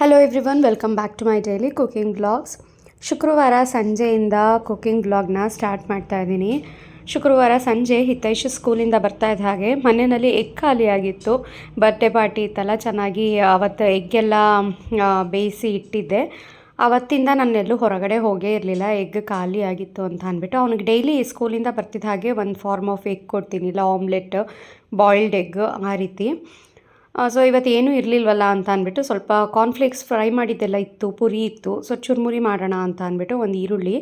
Hello everyone welcome back to my daily cooking blogs ಶುಕ್ರವಾರ ಸಂಜೆಯಿಂದ cooking ಬ್ಲಾಗ್ನ start ಮಾಡ್ತಾ ಇದ್ದೀನಿ. ಶುಕ್ರವಾರ ಸಂಜೆ ಹಿತೈಷ್ ಸ್ಕೂಲಿಂದ ಬರ್ತಾ ಇದ್ದ ಹಾಗೆ ಮನೆಯಲ್ಲಿ ಎಗ್ ಖಾಲಿಯಾಗಿತ್ತು. ಬರ್ಡೇ ಪಾರ್ಟಿ ಇತ್ತಲ್ಲ, ಚೆನ್ನಾಗಿ ಅವತ್ತು ಎಗ್ಗೆಲ್ಲ ಬೇಯಿಸಿ ಇಟ್ಟಿದ್ದೆ. ಅವತ್ತಿಂದ ನಾನೆಲ್ಲೂ ಹೊರಗಡೆ ಹೋಗೇ ಇರಲಿಲ್ಲ ಎಗ್ ಖಾಲಿ ಆಗಿತ್ತು ಅಂತ ಅಂದ್ಬಿಟ್ಟು. ಅವ್ನಿಗೆ ಡೈಲಿ ಸ್ಕೂಲಿಂದ ಬರ್ತಿದ್ದ ಹಾಗೆ ಒಂದು ಫಾರ್ಮ್ ಆಫ್ ಎಗ್ ಕೊಡ್ತೀನಿ, ಇಲ್ಲ ಆಮ್ಲೆಟ್ ಬಾಯ್ಲ್ಡ್ ಎಗ್ ಆ ರೀತಿ. ಸೊ ಇವತ್ತು ಏನೂ ಇರಲಿಲ್ವಲ್ಲ ಅಂತ ಅಂದ್ಬಿಟ್ಟು ಸ್ವಲ್ಪ ಕಾರ್ನ್ಫ್ಲೇಕ್ಸ್ ಫ್ರೈ ಮಾಡಿದ್ದೆಲ್ಲ ಇತ್ತು, ಪುರಿ ಇತ್ತು. ಸೊ ಚುರುಮುರಿ ಮಾಡೋಣ ಅಂತ ಅಂದ್ಬಿಟ್ಟು ಒಂದು ಈರುಳ್ಳಿ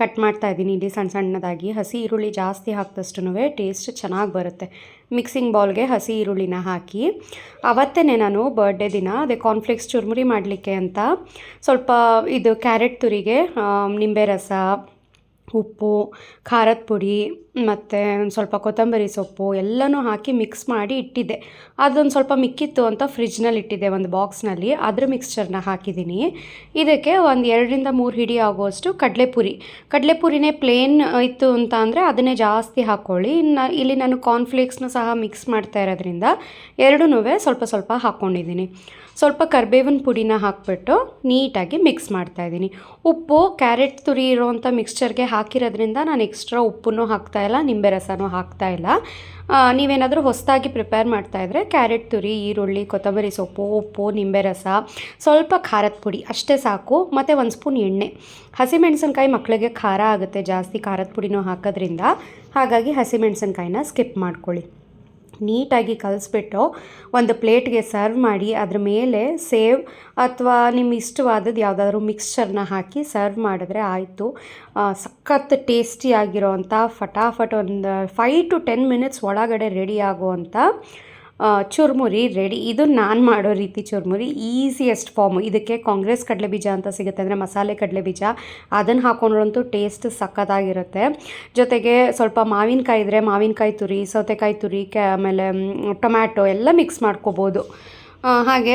ಕಟ್ ಮಾಡ್ತಾ ಇದ್ದೀನಿ. ಇಲ್ಲಿ ಸಣ್ಣ ಸಣ್ಣದಾಗಿ ಹಸಿ ಈರುಳ್ಳಿ ಜಾಸ್ತಿ ಹಾಕಿದಷ್ಟು ಟೇಸ್ಟ್ ಚೆನ್ನಾಗಿ ಬರುತ್ತೆ. ಮಿಕ್ಸಿಂಗ್ ಬೌಲ್ಗೆ ಹಸಿ ಈರುಳ್ಳಿನ ಹಾಕಿ ಅವತ್ತೇ ನಾನು ಬರ್ಡೇ ದಿನ ಅದೇ ಕಾರ್ನ್ಫ್ಲೇಕ್ಸ್ ಚುರುಮುರಿ ಮಾಡಲಿಕ್ಕೆ ಅಂತ ಸ್ವಲ್ಪ ಇದು ಕ್ಯಾರೆಟ್ ತುರಿಗೆ ನಿಂಬೆ ರಸ ಉಪ್ಪು, ಖಾರದ ಪುಡಿ ಮತ್ತು ಒಂದು ಸ್ವಲ್ಪ ಕೊತ್ತಂಬರಿ ಸೊಪ್ಪು ಎಲ್ಲನೂ ಹಾಕಿ ಮಿಕ್ಸ್ ಮಾಡಿ ಇಟ್ಟಿದ್ದೆ. ಅದೊಂದು ಸ್ವಲ್ಪ ಮಿಕ್ಕಿತ್ತು ಅಂತ ಫ್ರಿಜ್ನಲ್ಲಿ ಇಟ್ಟಿದ್ದೆ ಒಂದು ಬಾಕ್ಸ್ನಲ್ಲಿ ಅದ್ರ ಮಿಕ್ಸ್ಚರ್ನ ಹಾಕಿದ್ದೀನಿ. ಇದಕ್ಕೆ ಒಂದು ಎರಡರಿಂದ ಮೂರು ಹಿಡಿ ಆಗುವಷ್ಟು ಕಡಲೆಪುರಿ. ಕಡಲೆಪುರಿನೇ ಪ್ಲೇನ್ ಇತ್ತು ಅಂತ ಅಂದರೆ ಅದನ್ನೇ ಜಾಸ್ತಿ ಹಾಕ್ಕೊಳ್ಳಿ ಇಲ್ಲಿ ನಾನು ಕಾರ್ನ್ಫ್ಲೇಕ್ಸ್ನ ಸಹ ಮಿಕ್ಸ್ ಮಾಡ್ತಾ ಇರೋದ್ರಿಂದ ಎರಡೂ ಸ್ವಲ್ಪ ಸ್ವಲ್ಪ ಹಾಕ್ಕೊಂಡಿದ್ದೀನಿ ಸ್ವಲ್ಪ ಕರ್ಬೇವಿನ ಪುಡಿನ ಹಾಕ್ಬಿಟ್ಟು ನೀಟಾಗಿ ಮಿಕ್ಸ್ ಮಾಡ್ತಾ ಇದ್ದೀನಿ. ಉಪ್ಪು ಕ್ಯಾರೆಟ್ ತುರಿ ಇರೋವಂಥ ಮಿಕ್ಸ್ಚರ್ಗೆ ಹಾಕಿರೋದ್ರಿಂದ ನಾನು ಎಕ್ಸ್ಟ್ರಾ ಉಪ್ಪನ್ನು ಹಾಕ್ತಾ ಇಲ್ಲ, ನಿಂಬೆ ರಸನೂ ಹಾಕ್ತಾ ಇಲ್ಲ. ನೀವೇನಾದರೂ ಹೊಸದಾಗಿ ಪ್ರಿಪೇರ್ ಮಾಡ್ತಾಯಿದ್ರೆ ಕ್ಯಾರೆಟ್ ತುರಿ, ಈರುಳ್ಳಿ, ಕೊತ್ತಂಬರಿ ಸೊಪ್ಪು, ಉಪ್ಪು, ನಿಂಬೆ ರಸ, ಸ್ವಲ್ಪ ಖಾರದ ಪುಡಿ, ಅಷ್ಟೇ ಸಾಕು. ಮತ್ತು ಒಂದು ಸ್ಪೂನ್ ಎಣ್ಣೆ. ಹಸಿಮೆಣಸಿನ್ಕಾಯಿ ಮಕ್ಕಳಿಗೆ ಖಾರ ಆಗುತ್ತೆ, ಜಾಸ್ತಿ ಖಾರದ ಪುಡಿನೂ ಹಾಕೋದ್ರಿಂದ. ಹಾಗಾಗಿ ಹಸಿಮೆಣಸಿನ್ಕಾಯಿನ ಸ್ಕಿಪ್ ಮಾಡ್ಕೊಳ್ಳಿ. ನೀಟಾಗಿ ಕಲಿಸ್ಬಿಟ್ಟು ಒಂದು ಪ್ಲೇಟ್ಗೆ ಸರ್ವ್ ಮಾಡಿ ಅದ್ರ ಮೇಲೆ ಸೇವ್ ಅಥವಾ ನಿಮ್ಮ ಇಷ್ಟವಾದದ್ದು ಯಾವುದಾದ್ರೂ ಮಿಕ್ಸ್ಚರ್ನ ಹಾಕಿ ಸರ್ವ್ ಮಾಡಿದ್ರೆ ಆಯಿತು. ಸಖತ್ ಟೇಸ್ಟಿಯಾಗಿರೋವಂಥ ಫಟಾಫಟ್ ಒಂದು ಫೈವ್ ಟು ಟೆನ್ ಮಿನಿಟ್ಸ್ ಒಳಗಡೆ ರೆಡಿ ಆಗುವಂಥ ಚುರುಮುರಿ ರೆಡಿ ಇದು ನಾನು ಮಾಡೋ ರೀತಿ ಚುರುಮುರಿ ಈಸಿಯೆಸ್ಟ್ ಫಾರ್ಮು ಇದಕ್ಕೆ ಕಾಂಗ್ರೆಸ್ ಕಡಲೆ ಬೀಜ ಅಂತ ಸಿಗುತ್ತೆ. ಅಂದರೆ ಮಸಾಲೆ ಕಡಲೆ ಬೀಜ ಅದನ್ನು ಹಾಕೊಂಡ್ರಂತೂ ಟೇಸ್ಟ್ ಸಖತ್ತಾಗಿರುತ್ತೆ. ಜೊತೆಗೆ ಸ್ವಲ್ಪ ಮಾವಿನಕಾಯಿ ಇದ್ದರೆ ಮಾವಿನಕಾಯಿ ತುರಿ, ಸೌತೆಕಾಯಿ ತುರಿ ಕ್ಯಾ ಆಮೇಲೆ ಟೊಮ್ಯಾಟೊ ಎಲ್ಲ ಮಿಕ್ಸ್ ಮಾಡ್ಕೋಬೋದು. ಹಾಗೆ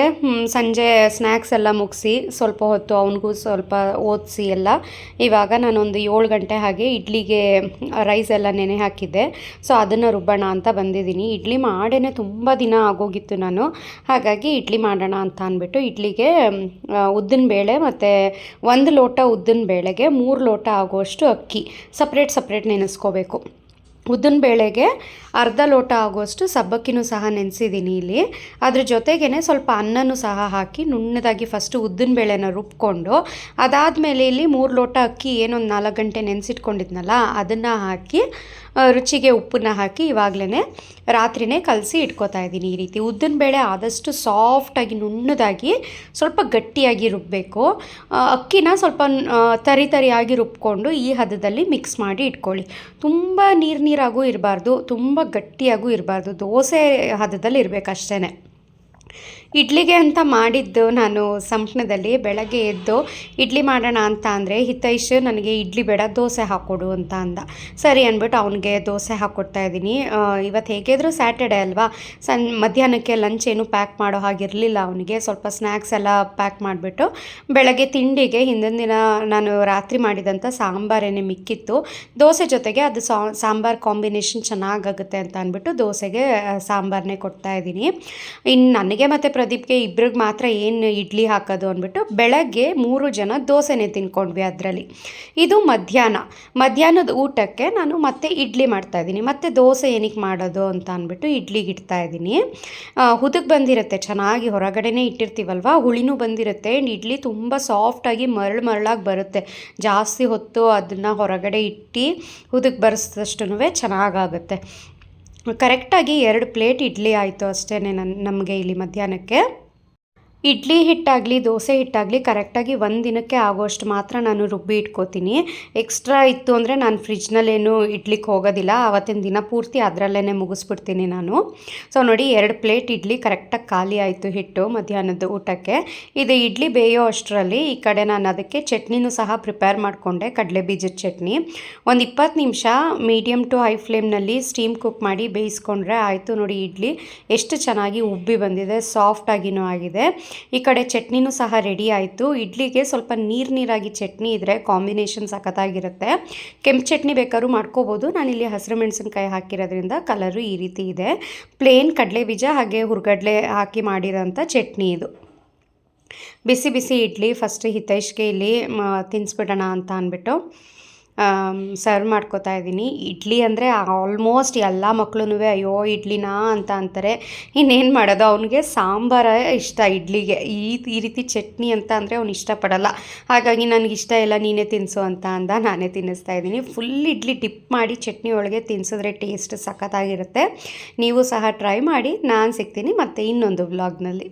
ಸಂಜೆ ಸ್ನ್ಯಾಕ್ಸ್ ಎಲ್ಲ ಮುಗಿಸಿ, ಸ್ವಲ್ಪ ಹೊತ್ತು ಅವನಿಗೂ ಸ್ವಲ್ಪ ಓದಿಸಿ ಎಲ್ಲ. ಇವಾಗ ನಾನೊಂದು ಏಳು ಗಂಟೆ ಹಾಗೆ ಇಡ್ಲಿಗೆ ರೈಸ್ ಎಲ್ಲ ನೆನೆ ಹಾಕಿದ್ದೆ. ಸೊ ಅದನ್ನು ರುಬ್ಬೋಣ ಅಂತ ಬಂದಿದ್ದೀನಿ. ಇಡ್ಲಿ ಮಾಡೇ ತುಂಬ ದಿನ ಆಗೋಗಿತ್ತು ನಾನು. ಹಾಗಾಗಿ ಇಡ್ಲಿ ಮಾಡೋಣ ಅಂತ ಅಂದ್ಬಿಟ್ಟು ಇಡ್ಲಿಗೆ ಉದ್ದಿನ ಬೇಳೆ ಮತ್ತು ಒಂದು ಲೋಟ ಉದ್ದಿನ ಬೇಳೆಗೆ ಮೂರು ಲೋಟ ಆಗುವಷ್ಟು ಅಕ್ಕಿ. ಸಪ್ರೇಟ್ ಸಪ್ರೇಟ್ ನೆನೆಸ್ಕೋಬೇಕು. ಉದ್ದಿನ ಬೇಳೆಗೆ ಅರ್ಧ ಲೋಟ ಆಗುವಷ್ಟು ಸಬ್ಬಕ್ಕಿನೂ ಸಹ ನೆನೆಸಿದ್ದೀನಿ ಇಲ್ಲಿ. ಅದ್ರ ಜೊತೆಗೇ ಸ್ವಲ್ಪ ಅನ್ನನೂ ಸಹ ಹಾಕಿ ನುಣ್ಣದಾಗಿ ಫಸ್ಟು ಉದ್ದಿನ ಬೇಳೆನ ರುಬ್ಕೊಂಡು, ಅದಾದಮೇಲೆ ಇಲ್ಲಿ ಮೂರು ಲೋಟ ಅಕ್ಕಿ ಏನೊಂದು ನಾಲ್ಕು ಗಂಟೆ ನೆನೆಸಿಟ್ಕೊಂಡಿದ್ನಲ್ಲ, ಅದನ್ನು ಹಾಕಿ ರುಚಿಗೆ ಉಪ್ಪನ್ನ ಹಾಕಿ ಇವಾಗಲೇ ರಾತ್ರಿನೇ ಕಲಸಿ ಇಟ್ಕೋತಾ ಇದ್ದೀನಿ ಈ ರೀತಿ. ಉದ್ದಿನ ಬೇಳೆ ಆದಷ್ಟು ಸಾಫ್ಟಾಗಿ ನುಣ್ಣದಾಗಿ ಸ್ವಲ್ಪ ಗಟ್ಟಿಯಾಗಿ ರುಬ್ಬಬೇಕು ಅಕ್ಕಿನ ಸ್ವಲ್ಪ ತರಿ ತರಿಯಾಗಿ ರುಬ್ಕೊಂಡು ಈ ಹದದಲ್ಲಿ ಮಿಕ್ಸ್ ಮಾಡಿ ಇಟ್ಕೊಳ್ಳಿ. ತುಂಬ ನೀರು ನೀರಾಗೂ ಇರಬಾರ್ದು ತುಂಬ ಗಟ್ಟಿಯಾಗೂ ಇರಬಾರ್ದು. ದೋಸೆ ಹದದಲ್ಲಿ ಇರಬೇಕು ಅಷ್ಟೇ ಇಡ್ಲಿಗೆ ಅಂತ ಮಾಡಿದ್ದು ನಾನು ಸಂಪ್ನದಲ್ಲಿ ಬೆಳಗ್ಗೆ ಎದ್ದು ಇಡ್ಲಿ ಮಾಡೋಣ ಅಂತ ಅಂದರೆ ಹಿತೈಷ್ ನನಗೆ ಇಡ್ಲಿ ಬೇಡ, ದೋಸೆ ಹಾಕ್ಕೊಡು ಅಂತ ಅಂದ. ಸರಿ ಅಂದ್ಬಿಟ್ಟು ಅವನಿಗೆ ದೋಸೆ ಹಾಕ್ಕೊಡ್ತಾ ಇದ್ದೀನಿ. ಇವತ್ತು ಹೇಗಿದ್ರು ಸ್ಯಾಟರ್ಡೆ ಅಲ್ವಾ? ಸನ್, ಮಧ್ಯಾಹ್ನಕ್ಕೆ ಲಂಚ್ ಏನು ಪ್ಯಾಕ್ ಮಾಡೋ ಹಾಗಿರಲಿಲ್ಲ ಅವನಿಗೆ. ಸ್ವಲ್ಪ ಸ್ನ್ಯಾಕ್ಸ್ ಎಲ್ಲ ಪ್ಯಾಕ್ ಮಾಡಿಬಿಟ್ಟು ಬೆಳಗ್ಗೆ ತಿಂಡಿಗೆ ಹಿಂದಿನ ದಿನ ನಾನು ರಾತ್ರಿ ಮಾಡಿದಂಥ ಸಾಂಬಾರೇನೆ ಮಿಕ್ಕಿತ್ತು. ದೋಸೆ ಜೊತೆಗೆ ಅದು ಸಾಂಬಾರ್ ಕಾಂಬಿನೇಷನ್ ಚೆನ್ನಾಗಾಗುತ್ತೆ ಅಂತ ಅಂದ್ಬಿಟ್ಟು ದೋಸೆಗೆ ಸಾಂಬಾರನ್ನೇ ಕೊಡ್ತಾ ಇದ್ದೀನಿ. ಇನ್ನು ನನಗೆ ಮತ್ತು ಪ್ರದೀಪ್ಗೆ ಇಬ್ರಿಗೆ ಮಾತ್ರ ಏನು ಇಡ್ಲಿ ಹಾಕೋದು ಅಂದ್ಬಿಟ್ಟು ಬೆಳಗ್ಗೆ ಮೂರು ಜನ ದೋಸೆನೇ ತಿನ್ಕೊಂಡ್ವಿ ಅದರಲ್ಲಿ. ಇದು ಮಧ್ಯಾಹ್ನ. ಮಧ್ಯಾಹ್ನದ ಊಟಕ್ಕೆ ನಾನು ಮತ್ತೆ ಇಡ್ಲಿ ಮಾಡ್ತಾ ಇದ್ದೀನಿ. ಮತ್ತೆ ದೋಸೆ ಏನಕ್ಕೆ ಮಾಡೋದು ಅಂತ ಅಂದ್ಬಿಟ್ಟು ಇಡ್ಲಿಗೆ ಇಡ್ತಾ ಇದ್ದೀನಿ. ಹುದಕ್ಕೆ ಬಂದಿರುತ್ತೆ. ಚೆನ್ನಾಗಿ ಹೊರಗಡೆನೇ ಇಟ್ಟಿರ್ತೀವಲ್ವ? ಹುಳಿನೂ ಬಂದಿರುತ್ತೆ. ಆ್ಯಂಡ್ ಇಡ್ಲಿ ತುಂಬ ಸಾಫ್ಟಾಗಿ ಮರಳು ಮರಳಾಗಿ ಬರುತ್ತೆ. ಜಾಸ್ತಿ ಹೊತ್ತು ಅದನ್ನು ಹೊರಗಡೆ ಇಟ್ಟು ಹುದಕ್ಕೆ ಬರೆಸಿದಷ್ಟು ಚೆನ್ನಾಗಾಗುತ್ತೆ ಕರೆಕ್ಟಾಗಿ ಎರಡು ಪ್ಲೇಟ್ ಇಡ್ಲಿ ಆಯಿತು ಅಷ್ಟೇ ನನ್ನ ನಮಗೆ ಇಲ್ಲಿ ಮಧ್ಯಾಹ್ನಕ್ಕೆ. ಇಡ್ಲಿ ಹಿಟ್ಟಾಗಲಿ, ದೋಸೆ ಹಿಟ್ಟಾಗಲಿ ಕರೆಕ್ಟಾಗಿ ಒಂದು ದಿನಕ್ಕೆ ಆಗೋಷ್ಟು ಮಾತ್ರ ನಾನು ರುಬ್ಬಿ ಇಟ್ಕೋತೀನಿ. ಎಕ್ಸ್ಟ್ರಾ ಇತ್ತು ಅಂದರೆ ನಾನು ಫ್ರಿಜ್ನಲ್ಲೇನು ಇಡ್ಲಿಕ್ಕೆ ಹೋಗೋದಿಲ್ಲ. ಆವತ್ತಿನ ದಿನ ಪೂರ್ತಿ ಅದರಲ್ಲೇ ಮುಗಿಸ್ಬಿಡ್ತೀನಿ ನಾನು. ಸೊ ನೋಡಿ, ಎರಡು ಪ್ಲೇಟ್ ಇಡ್ಲಿ ಕರೆಕ್ಟಾಗಿ ಖಾಲಿ ಆಯಿತು ಹಿಟ್ಟು ಮಧ್ಯಾಹ್ನದ ಊಟಕ್ಕೆ. ಇದು ಇಡ್ಲಿ ಬೇಯೋ ಅಷ್ಟರಲ್ಲಿ ಈ ಕಡೆ ನಾನು ಅದಕ್ಕೆ ಚಟ್ನಿನೂ ಸಹ ಪ್ರಿಪೇರ್ ಮಾಡಿಕೊಂಡೆ, ಕಡಲೆ ಬೀಜದ ಚಟ್ನಿ. ಒಂದು ಇಪ್ಪತ್ತು ನಿಮಿಷ ಮೀಡಿಯಮ್ ಟು ಹೈ ಫ್ಲೇಮ್ನಲ್ಲಿ ಸ್ಟೀಮ್ ಕುಕ್ ಮಾಡಿ ಬೇಯಿಸ್ಕೊಂಡ್ರೆ ಆಯಿತು ನೋಡಿ ಇಡ್ಲಿ. ಎಷ್ಟು ಚೆನ್ನಾಗಿ ಉಬ್ಬಿ ಬಂದಿದೆ ಸಾಫ್ಟಾಗಿನೂ ಆಗಿದೆ. ಈ ಕಡೆ ಚಟ್ನಿನೂ ಸಹ ರೆಡಿ ಆಯಿತು. ಇಡ್ಲಿಗೆ ಸ್ವಲ್ಪ ನೀರು ನೀರಾಗಿ ಚಟ್ನಿ ಇದ್ದರೆ ಕಾಂಬಿನೇಷನ್ ಸಖತ್ತಾಗಿರುತ್ತೆ. ಕೆಂಪು ಚಟ್ನಿ ಬೇಕಾದ್ರೂ ಮಾಡ್ಕೋಬೋದು. ನಾನಿಲ್ಲಿ ಹಸಿರು ಮೆಣಸಿನ್ಕಾಯಿ ಹಾಕಿರೋದ್ರಿಂದ ಕಲರು ಈ ರೀತಿ ಇದೆ. ಪ್ಲೇನ್ ಕಡಲೆ ಬೀಜ ಹಾಗೆ ಹುರ್ಗಡ್ಲೆ ಹಾಕಿ ಮಾಡಿರೋಂಥ ಚಟ್ನಿ ಇದು. ಬಿಸಿ ಬಿಸಿ ಇಡ್ಲಿ, ಫಸ್ಟ್ ಹಿತೈಷ್ಗೆ ಇಲ್ಲಿ ತಿನ್ನಿಸ್ಬಿಡೋಣ ಅಂತ ಅಂದ್ಬಿಟ್ಟು. ಸರ್ವ್ ಮಾಡ್ಕೋತಾ ಇದ್ದೀನಿ. ಇಡ್ಲಿ ಅಂದರೆ ಆಲ್ಮೋಸ್ಟ್ ಎಲ್ಲ ಮಕ್ಕಳೂ ಅಯ್ಯೋ, ಇಡ್ಲಿನಾ ಅಂತ ಅಂತಾರೆ. ಇನ್ನೇನು ಮಾಡೋದು? ಅವನಿಗೆ ಸಾಂಬಾರ ಇಷ್ಟ ಇಡ್ಲಿಗೆ. ಈ ಈ ರೀತಿ ಚಟ್ನಿ ಅಂತ ಅಂದರೆ ಅವ್ನು ಇಷ್ಟಪಡಲ್ಲ. ಹಾಗಾಗಿ ನನಗೆ ಇಷ್ಟ ಇಲ್ಲ, ನೀನೇ ತಿನ್ನಿಸು ಅಂತ ಅಂದ ನಾನೇ ತಿನ್ನಿಸ್ತಾ ಇದ್ದೀನಿ. ಫುಲ್ ಇಡ್ಲಿ ಡಿಪ್ ಮಾಡಿ ಚಟ್ನಿ ಒಳಗೆ ತಿನ್ನಿಸಿದ್ರೆ ಟೇಸ್ಟ್ ಸಖತ್ತಾಗಿರುತ್ತೆ. ನೀವು ಸಹ ಟ್ರೈ ಮಾಡಿ, ನಾನು ಸಿಗ್ತೀನಿ ಮತ್ತು ಇನ್ನೊಂದು ವ್ಲಾಗ್ನಲ್ಲಿ